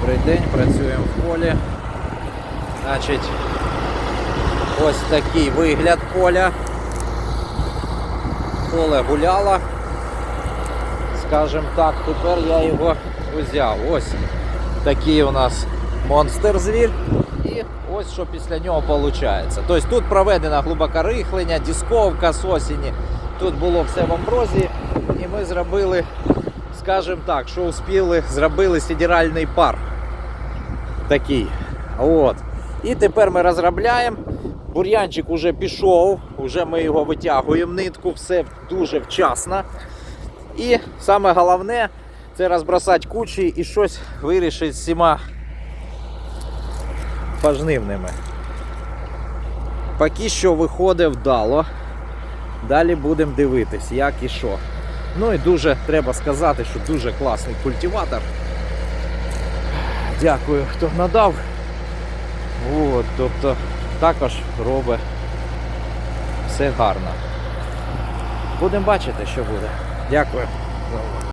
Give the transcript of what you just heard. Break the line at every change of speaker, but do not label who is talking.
Добрий день, працюємо в полі. Значить, ось такий вигляд поля. Поле гуляло. Скажем так, тепер я його взяв. Ось такий у нас монстр звір. І ось що після нього виходить. Тобто тут проведено глибоке рихлення, дисковка з осені. Тут було все в амброзії. І ми зробили, скажімо так, що успіли, зробили сідіральний пар. Такий. От. І тепер ми розробляємо. Бур'янчик уже пішов, вже ми його витягуємо нитку, все дуже вчасно. І саме головне це розбросати кучі і щось вирішити з всіма пожнивними. Поки що виходить вдало. Далі будемо дивитись, як і що. Ну і дуже треба сказати, що дуже класний культиватор. Дякую, хто надав. От, тобто також робить все гарно. Будемо бачити, що буде. Дякую.